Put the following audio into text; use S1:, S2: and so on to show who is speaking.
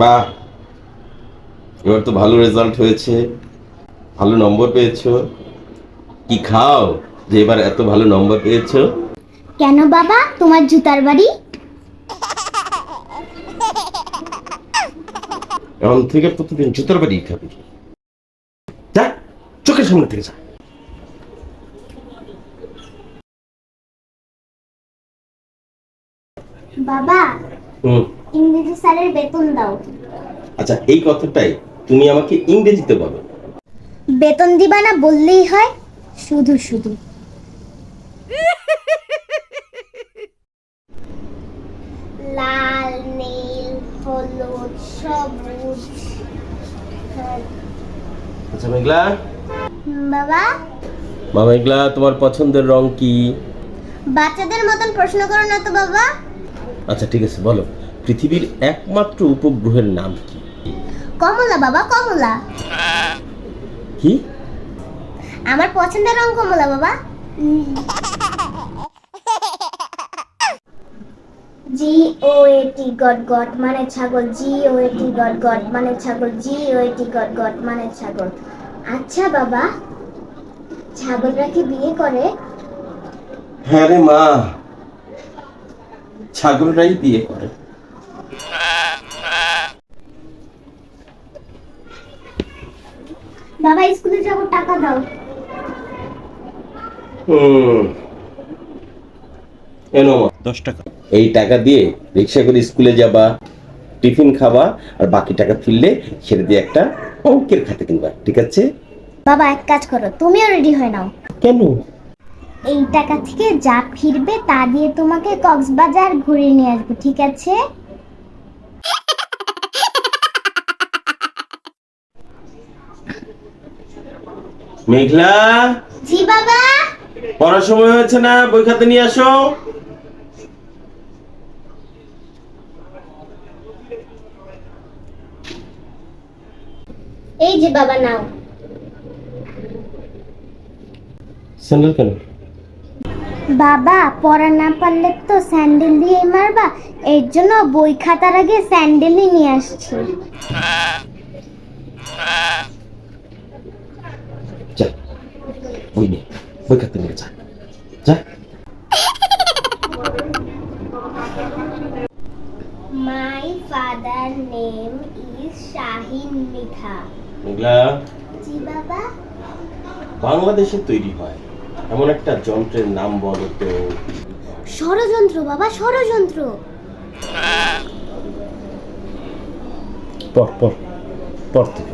S1: বাহ এবার তো ভালো রেজাল্ট হয়েছে ভালো নম্বর পেয়েছ। কি খাও যে এবার এত ভালো নম্বর পেয়েছ?
S2: কেন বাবা? তোমার জুতার বাড়ি?
S1: এখন থেকে প্রতিদিন জুতোর বাড়ি খাবি। যা চোখের সামনে থেকে যা।
S2: বাবা
S1: হুম।
S2: ইংরেজি স্যারের বেতন দাও।
S1: আচ্ছা এই কথাটাই তুমি আমাকে ইংরেজিতে বলো।
S2: বেতন দিবা না বললেই হয় শুধু শুধু। লাল নীল হলুদ সবুজ।
S1: আচ্ছা মেঘলা।
S2: বাবা।
S1: মা মেঘলা তোমার পছন্দের রং কি?
S2: বাচ্চাদের মতন প্রশ্ন করো না তো বাবা।
S1: আচ্ছা ঠিক আছে বলো। পৃথিবীর একমাত্র উপগ্রহের নাম কি?
S2: কমলা বাবা কমলা।
S1: কি?
S2: আমার পছন্দের রং কমলা বাবা। জি ও এ টি গট গট মানে ছাগল। জি ও এ টি গট গট মানে ছাগল। জি ও এ টি গট গট মানে ছাগল। আচ্ছা বাবা। ছাগলরা কি বিয়ে করে?
S1: হ্যাঁ রে মা। ছাগলরাই বিয়ে করে।
S2: বাবা স্কুলে যাব টাকা দাও।
S1: এনো দশ টাকা। এই টাকা দিয়ে রিক্সা করে স্কুলে যাবা টিফিন খাবা আর বাকি টাকা ফিরলে সেটা দিয়ে একটা অঙ্কের খাতে কিনবা ঠিক আছে?
S2: বাবা এক কাজ করো তুমিও রেডি হয়ে নাও।
S1: কেন?
S2: এই টাকা থেকে যা ফিরবে তা দিয়ে তোমাকে কক্সবাজার ঘুরে নিয়ে আসব ঠিক আছে?
S1: মেঘলা?
S2: জি বাবা?
S1: পড়ার সময় হয়েছে না? বই খাতে নিয়ে আসো।
S2: এই যে বাবা নাও।
S1: স্যান্ডেল কেন?
S2: বাবা পড়া না পারলে তো স্যান্ডেল দিয়ে মারবা। এর জন্য বই খাতার আগে স্যান্ডেলই নিয়ে আসছি।
S1: যা বই নে বই খাতে নিয়ে যা। যা।
S2: My father name is Shahin মিঠা
S1: মেঘলা।
S2: জি বাবা।
S1: বাংলাদেশে তৈরি হয়। এমন একটা যন্ত্রের নাম বলো তো।
S2: ষড়যন্ত্র বাবা ষড়যন্ত্র।
S1: পর পর পর থেকে